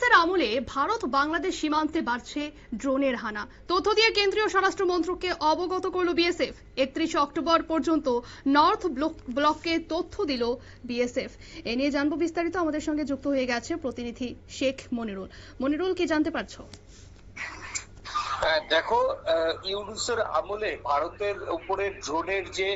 ইউনুসের আমলে ভারত বাংলাদেশ সীমান্তে বাড়ছে ড্রোনের হানা। তথ্য দিয়ে কেন্দ্রীয় স্বরাষ্ট্র মন্ত্রককে অবগত করল বিএসএফ। একত্রিশে অক্টোবর পর্যন্ত নর্থ ব্লক ব্লককে তথ্য দিল বিএসএফ। এ নিয়ে জানব বিস্তারিত। আমাদের সঙ্গে যুক্ত হয়ে গেছে প্রতিনিধি শেখ মনিরুল। মনিরুল, কি জানতে পারছ? দেখো ইউনুসের আমলে ভারতের উপরে ড্রোনের যে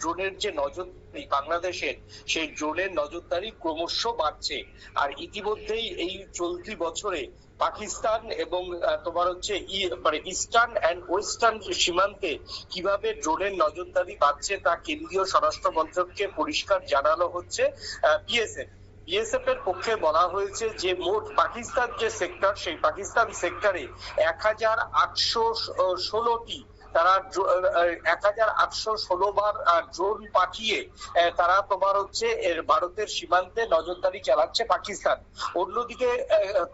ড্রোনের যে নজরদারি বাংলাদেশের, সেই ড্রোনের নজরদারি ক্রমশ বাড়ছে। আর ইতিমধ্যেই এই চলতি বছরে পাকিস্তান এবং তোমার হচ্ছে মানে ইস্টার্ন অ্যান্ড ওয়েস্টার্ন সীমান্তে কীভাবে ড্রোনের নজরদারি বাড়ছে তা কেন্দ্রীয় স্বরাষ্ট্র মন্ত্রককে পরিষ্কার জানানো হচ্ছে বিএসএফ বিএসএফ এর পক্ষে বলা হয়েছে যে মোট পাকিস্তান যে সেক্টর সেই পাকিস্তান সেক্টরে এক হাজার আটশো ষোলোটি তারা এক হাজার আটশো ষোলো বার ড্রোন পাঠিয়ে তারা তোমার হচ্ছে ভারতের সীমান্তে নজরদারি চালাচ্ছে পাকিস্তান। অন্যদিকে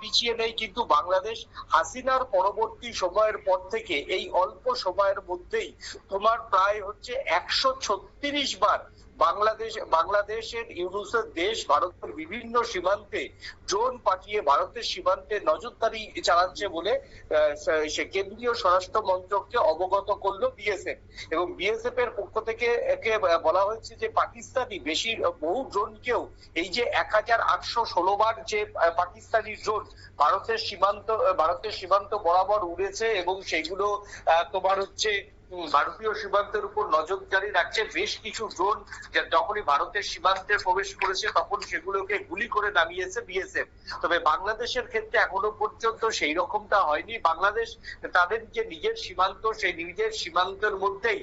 পিছিয়ে নেই কিন্তু বাংলাদেশ। হাসিনার পরবর্তী সময়ের পর থেকে এই অল্প সময়ের মধ্যেই তোমার প্রায় হচ্ছে একশো ছত্রিশ বার বাংলাদেশ, বাংলাদেশের ইউনুসের দেশ, ভারতের বিভিন্ন সীমান্তে ড্রোন পাঠিয়ে ভারতের সীমান্তে নজরদারি চালাচ্ছে বলে সে কেন্দ্রীয় স্বরাষ্ট্র মন্ত্রককে অবগত করল বিএসএফ এবং বিএসএফ এর পক্ষ থেকে একে বলা হয়েছে যে পাকিস্তানি বেশি বহু ড্রোনকেও এই যে এক হাজার আটশো ষোলো বার যে পাকিস্তানি ড্রোন ভারতের সীমান্ত ভারতের সীমান্ত বরাবর উড়েছে এবং সেগুলো তোমার হচ্ছে ভারতীয় সীমান্তের উপর নজরদারি রাখছে বেশ কিছু ড্রোন যখনই ভারতের সীমান্তে প্রবেশ করেছে তখন সেগুলোকে গুলি করে নামিয়েছে বিএসএফ তবে বাংলাদেশের ক্ষেত্রে এখনও পর্যন্ত সেই রকমটা হয়নি। বাংলাদেশ তাদের যে নিজের সীমান্ত, সেই নিজের সীমান্তের মধ্যেই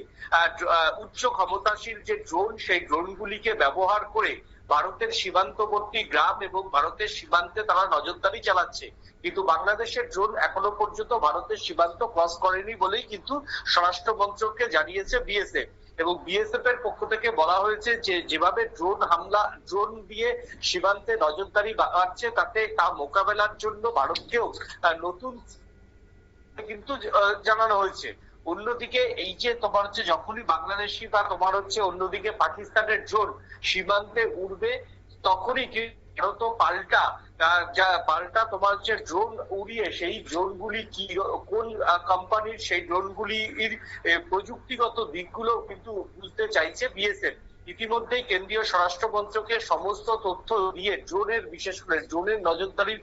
উচ্চ ক্ষমতাশীল যে ড্রোন সেই ড্রোনগুলিকে ব্যবহার করে ভারতের সীমান্তবর্তী গ্রাম এবং ভারতের সীমান্তে তারা নজরদারি চালাচ্ছে। কিন্তু বাংলাদেশের ড্রোন এখনও পর্যন্ত ভারতের সীমান্ত ক্রস করেনি বলেই কিন্তু স্বরাষ্ট্র মন্ত্রককে জানিয়েছে বিএসএফ। এবং বিএসএফ এর পক্ষ থেকে বলা হয়েছে যে, যেভাবে ড্রোন হামলা, ড্রোন দিয়ে সীমান্তে নজরদারি বাড়ছে তাতে তা মোকাবেলার জন্য ভারতকেও নতুন কিন্তু জানানো হয়েছে। অন্যদিকে এই যে তোমার হচ্ছে যখনই বাংলাদেশি বা তোমার হচ্ছে অন্যদিকে পাকিস্তানের জোর সীমান্তে উঠবে তখনই কি ভারত পাল্টা যা পাল্টা তোমার হচ্ছে ড্রোন উড়িয়ে সেই ড্রোন গুলি কি, কোন কোম্পানির সেই ড্রোন গুলির প্রযুক্তিগত দিকগুলো কিন্তু বুঝতে চাইছে বিএসএফ ইতিমধ্যেই কেন্দ্রীয় স্বরাষ্ট্র মন্ত্রকের সমস্ত তথ্য দিয়ে, ড্রোনের, বিশেষ করে ড্রোনের নজরদারির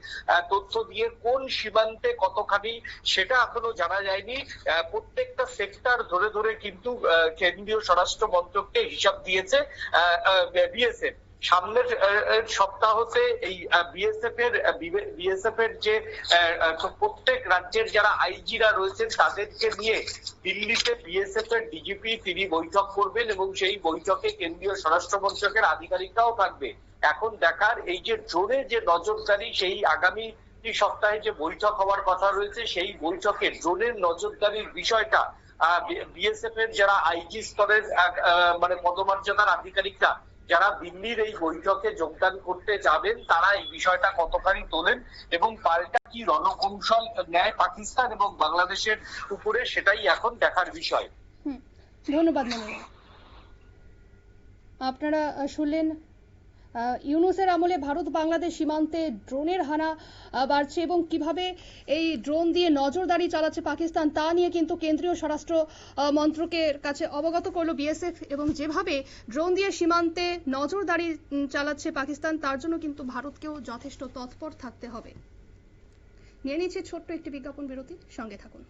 তথ্য দিয়ে কোন সীমান্তে কতখানি সেটা এখনও জানা যায়নি। প্রত্যেকটা সেক্টর ধরে ধরে কিন্তু কেন্দ্রীয় স্বরাষ্ট্র মন্ত্রককে হিসাব দিয়েছে বিএসএফ। সামনের সপ্তাহতে এই বিএসএফ এর বিএসএফ এর যে প্রত্যেক রাজ্যের যারা আইজিরা রয়েছেন, তাদেরকে নিয়ে দিল্লিতে বিএসএফ এর ডিজিপি তিনি বৈঠক করবেন এবং সেই বৈঠকে কেন্দ্রীয় স্বরাষ্ট্র মন্ত্রকের আধিকারিকরাও থাকবে। এখন দেখার এই যে ড্রোনে যে নজরদারি, সেই আগামী সপ্তাহে যে বৈঠক হওয়ার কথা রয়েছে, সেই বৈঠকে ড্রোনের নজরদারির বিষয়টা বিএসএফ এর যারা আইজি স্তরের মানে পদমর্যাদার আধিকারিকরা যারা দিল্লির এই বৈঠকে যোগদান করতে যাবেন, তারা এই বিষয়টা কতখানি তোলেন এবং পাল্টা কি রণকৌশল নেয় পাকিস্তান এবং বাংলাদেশের উপরে সেটাই এখন দেখার বিষয়? ধন্যবাদ আপনারা শুনলেন ইউনুসের আমলে ভারত বাংলাদেশ সীমান্তে ড্রোনের হানা বাড়ছে এবং কীভাবে এই ড্রোন দিয়ে নজরদারি চালাচ্ছে পাকিস্তান, তা নিয়ে কিন্তু কেন্দ্রীয় স্বরাষ্ট্র মন্ত্রকের কাছে অবগত করল বিএসএফ এবং যেভাবে ড্রোন দিয়ে সীমান্তে নজরদারি চালাচ্ছে পাকিস্তান, তার জন্য কিন্তু ভারতকেও যথেষ্ট তৎপর থাকতে হবে। নিয়ে নিচ্ছে ছোট্ট একটি বিজ্ঞাপন বিরতি, সঙ্গে থাকুন।